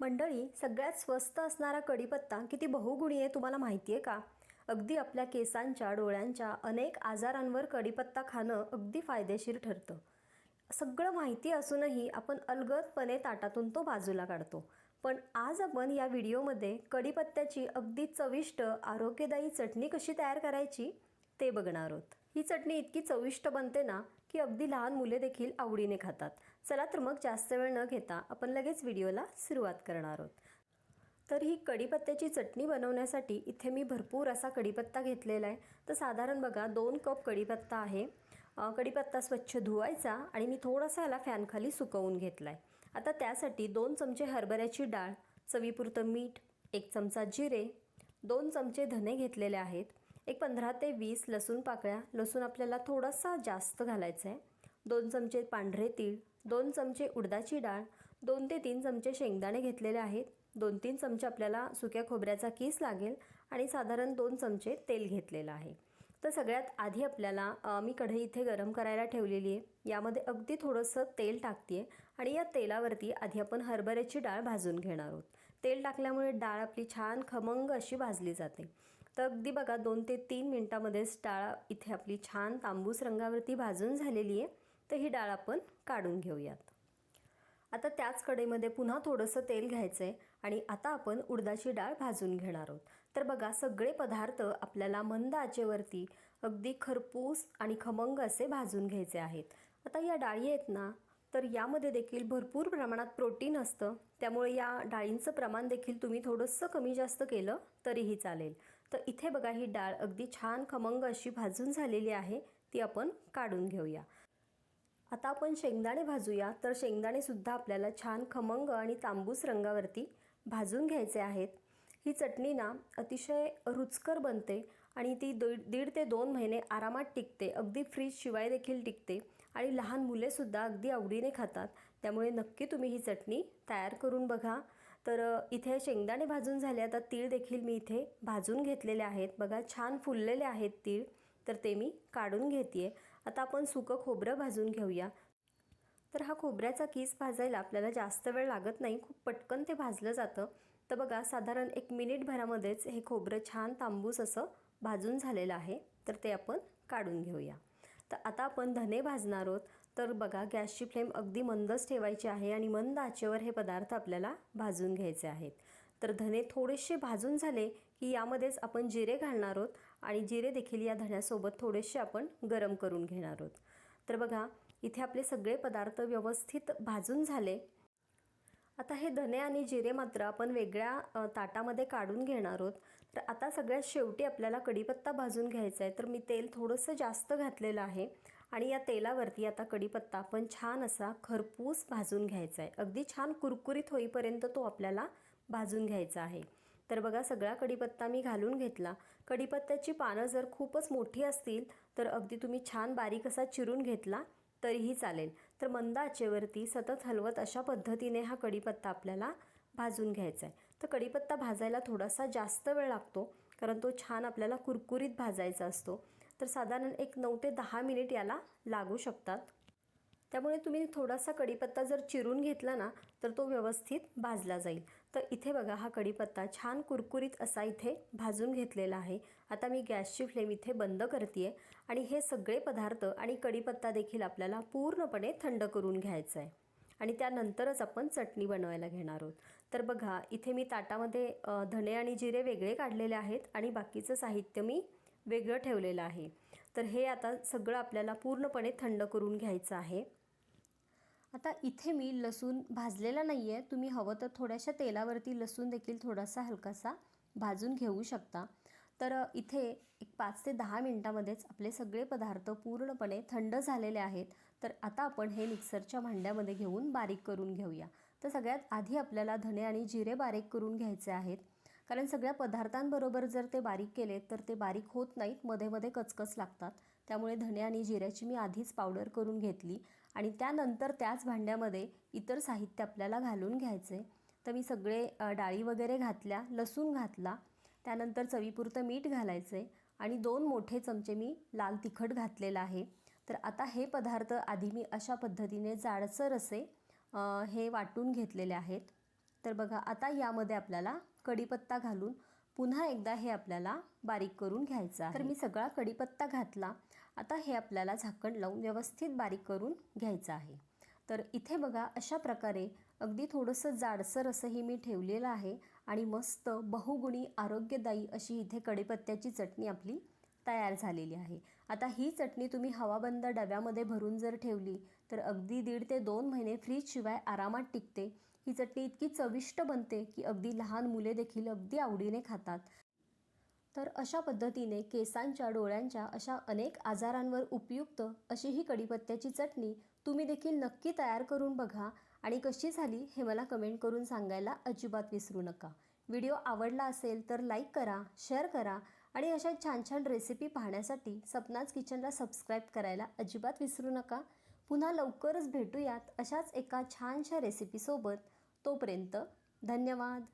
मंडळी सगळ्यात स्वस्त असणारा कढीपत्ता किती बहुगुणी आहे तुम्हाला माहिती आहे का? अगदी आपल्या केसांच्या डोळ्यांच्या अनेक आजारांवर कढीपत्ता खाणं अगदी फायदेशीर ठरतं. सगळं माहिती असूनही आपण अलगदपणे ताटातून तो बाजूला काढतो. पण आज आपण या व्हिडिओमध्ये कढीपत्त्याची अगदी चविष्ट आरोग्यदायी चटणी कशी तयार करायची ते बघणार आहोत. ही चटणी इतकी चविष्ट बनते ना की अगदी लहान मुले देखील आवडीने खातात. चला तर मग जास्त वेळ न घेता आपण लगेच व्हिडिओला सुरुवात करणार आहोत. तर ही कढीपत्त्याची चटणी बनवण्यासाठी इथे मी भरपूर असा कढीपत्ता घेतलेला आहे. तर साधारण बघा दोन कप कढीपत्ता आहे. कढीपत्ता स्वच्छ धुवायचा आणि मी थोडासा याला फॅनखाली सुकवून घेतला आहे आता त्यासाठी दोन चमचे हरभऱ्याची डाळ चवीपुरतं मीठ एक चमचा जिरे दोन चमचे धने घेतलेले आहेत एक पंधरा ते वीस लसूण पाकळ्या लसूण आपल्याला थोडासा जास्त घालायचा आहे दोन चमचे पांढरे तीळ दोन चमचे उडदाची डाळ दोन ते तीन चमचे शेंगदाणे घेतलेले आहेत. दोन तीन चमचे आपल्याला सुक्या खोबऱ्याचा किस लागेल आणि साधारण दोन चमचे तेल घेतलेलं आहे. तर सगळ्यात आधी आपल्याला मी कढई इथे गरम करायला ठेवलेली आहे. यामध्ये अगदी थोडंसं तेल टाकते आणि या तेलावरती आधी आपण हरभऱ्याची डाळ भाजून घेणार आहोत. तेल टाकल्यामुळे डाळ आपली छान खमंग अशी भाजली जाते. तर अगदी बघा दोन ते तीन मिनटामध्येच डाळ इथे आपली छान तांबूस रंगावरती भाजून झालेली आहे. तर ही डाळ आपण काढून घेऊयात. आता त्याच कडेमध्ये पुन्हा थोडंसं तेल घ्यायचं आहे आणि आता आपण उडदाची डाळ भाजून घेणार आहोत. तर बघा सगळे पदार्थ आपल्याला मंद आचेवरती अगदी खरपूस आणि खमंग असे भाजून घ्यायचे आहेत. आता या डाळी आहेत ना तर यामध्ये देखील भरपूर प्रमाणात प्रोटीन असतं. त्यामुळे या डाळींचं प्रमाण देखील तुम्ही थोडंसं कमी जास्त केलं तरीही चालेल. तर इथे बघा ही डाळ अगदी छान खमंग अशी भाजून झालेली आहे ती आपण काढून घेऊया. आता आपण शेंगदाणे भाजूया. तर शेंगदाणेसुद्धा आपल्याला छान खमंग आणि तांबूस रंगावरती भाजून घ्यायचे आहेत. ही चटणी ना अतिशय रुचकर बनते आणि ती दीड दीड ते दोन महिने आरामात टिकते. अगदी फ्रीज शिवाय देखील टिकते आणि लहान मुलेसुद्धा अगदी आवडीने खातात. त्यामुळे नक्की तुम्ही ही चटणी तयार करून बघा. तर इथे शेंगदाणे भाजून झाले आता तीळ देखील मी इथे भाजून घेतलेले आहेत. बघा छान फुललेले आहेत तीळ. तर ते मी काढून घेते आता आपण सुकं खोबरं भाजून घेऊया. तर हा खोबऱ्याचा किस भाजायला आपल्याला जास्त वेळ लागत नाही खूप पटकन ते भाजलं जातं. तर बघा साधारण एक मिनिटभरामध्येच हे खोबरं छान तांबूस असं भाजून झालेलं आहे. तर ते आपण काढून घेऊया. तर आता आपण धने भाजणार आहोत. तर बघा गॅसची फ्लेम अगदी मंदच ठेवायची आहे आणि मंद आचेवर हे पदार्थ आपल्याला भाजून घ्यायचे आहेत. तर धने थोडेसे भाजून झाले की यामध्येच आपण जिरे घालणार आहोत. आणि जिरे देखील या धण्यासोबत थोडेसे आपण गरम करून घेणार आहोत. तर बघा इथे आपले सगळे पदार्थ व्यवस्थित भाजून झाले. आता हे धने आणि जिरे मात्र आपण वेगळ्या ताटामध्ये काढून घेणार आहोत. तर आता सगळ्यात शेवटी आपल्याला कढीपत्ता भाजून घ्यायचा आहे. तर मी तेल थोडंसं जास्त घातलेलं आहे. आणि या तेलावरती आता कढीपत्ता आपण छान असा खरपूस भाजून घ्यायचा आहे. अगदी छान कुरकुरीत होईपर्यंत तो आपल्याला भाजून घ्यायचा आहे. तर बघा सगळा कढीपत्ता मी घालून घेतला. कढीपत्त्याची पानं जर खूपच मोठी असतील तर अगदी तुम्ही छान बारीक असा चिरून घेतला तरीही चालेल. तर मंद आचेवरती सतत हलवत अशा पद्धतीने हा कढीपत्ता आपल्याला भाजून घ्यायचा आहे. तर कढीपत्ता भाजायला थोडासा जास्त वेळ लागतो कारण तो छान आपल्याला कुरकुरीत भाजायचा असतो. तर साधारण एक नऊ ते दहा मिनिट याला लागू शकतात. त्यामुळे तुम्ही थोडासा कढीपत्ता जर चिरून घेतला ना तर तो व्यवस्थित भाजला जाईल. तर इथे बघा हा कढीपत्ता छान कुरकुरीत असा इथे भाजून घेतलेला आहे. आता मी गॅसची फ्लेम इथे बंद करते आहे आणि हे सगळे पदार्थ आणि कढीपत्ता देखील आपल्याला पूर्णपणे थंड करून घ्यायचं आहे आणि त्यानंतरच आपण चटणी बनवायला घेणार आहोत. तर बघा इथे मी ताटामध्ये धणे आणि जिरे वेगळे काढलेले आहेत आणि बाकीचं साहित्य मी वेगळं ठेवलेलं आहे. तर हे आता सगळं आपल्याला पूर्णपणे थंड करून घ्यायचं आहे. आता इथे मी लसूण भाजलेला नाही आहे तुम्ही हवं तर थोड्याशा तेलावरती लसूण देखील थोडासा हलकासा भाजून घेऊ शकता. तर इथे एक पाच ते दहा मिनटामध्येच आपले सगळे पदार्थ पूर्णपणे थंड झालेले आहेत. तर आता आपण हे मिक्सरच्या भांड्यामध्ये घेऊन बारीक करून घेऊया. तर सगळ्यात आधी आपल्याला धणे आणि जिरे बारीक करून घ्यायचे आहेत. कारण सगळ्या पदार्थांबरोबर जर ते बारीक केले तर ते बारीक होत नाहीत. मध्ये मध्ये कचकच लागतात. त्यामुळे धणे आणि जिऱ्याची मी आधीच पावडर करून घेतली. आणि त्यानंतर त्याच भांड्यामध्ये इतर साहित्य आपल्याला घालून घ्यायचे. तर मी सगळे डाळी वगैरे घातल्या लसूण घातला. त्यानंतर चवीपुरतं मीठ घालायचे आणि दोन मोठे चमचे मी लाल तिखट घातलेलं आहे. तर आता हे पदार्थ आधी मी अशा पद्धतीने जाडसर असे हे वाटून घेतलेले आहेत. तर बघा आता यामध्ये आपल्याला कढीपत्ता घालून पुन्हा एकदा हे आपल्याला बारीक करून घ्यायचं तर मी सगळा कढीपत्ता घातला. आता हे आपल्याला झाकण लावून व्यवस्थित बारीक करून घ्यायचं आहे. तर इथे बघा अशा प्रकारे अगदी थोडंसं जाडसर असंही मी ठेवलेलं आहे आणि मस्त बहुगुणी आरोग्यदायी अशी इथे कढीपत्त्याची चटणी आपली तयार झालेली आहे. आता ही चटणी तुम्ही हवाबंद डब्यामध्ये भरून जर ठेवली तर अगदी दीड ते दोन महिने फ्रीजशिवाय आरामात टिकते. ही चटणी इतकी चविष्ट बनते की अगदी लहान मुले देखील अगदी आवडीने खातात. तर अशा पद्धतीने केसांच्या डोळ्यांच्या अशा अनेक आजारांवर उपयुक्त अशी ही कडीपत्त्याची चटणी तुम्ही देखील नक्की तयार करून बघा आणि कशी झाली हे मला कमेंट करून सांगायला अजिबात विसरू नका. व्हिडिओ आवडला असेल तर लाईक करा शेअर करा आणि अशा छान छान रेसिपी पाहण्यासाठी सपनाज किचनला सबस्क्राईब करायला अजिबात विसरू नका. पुन्हा लवकरच भेटूयात अशाच एका छानशा रेसिपीसोबत तोपर्यंत धन्यवाद.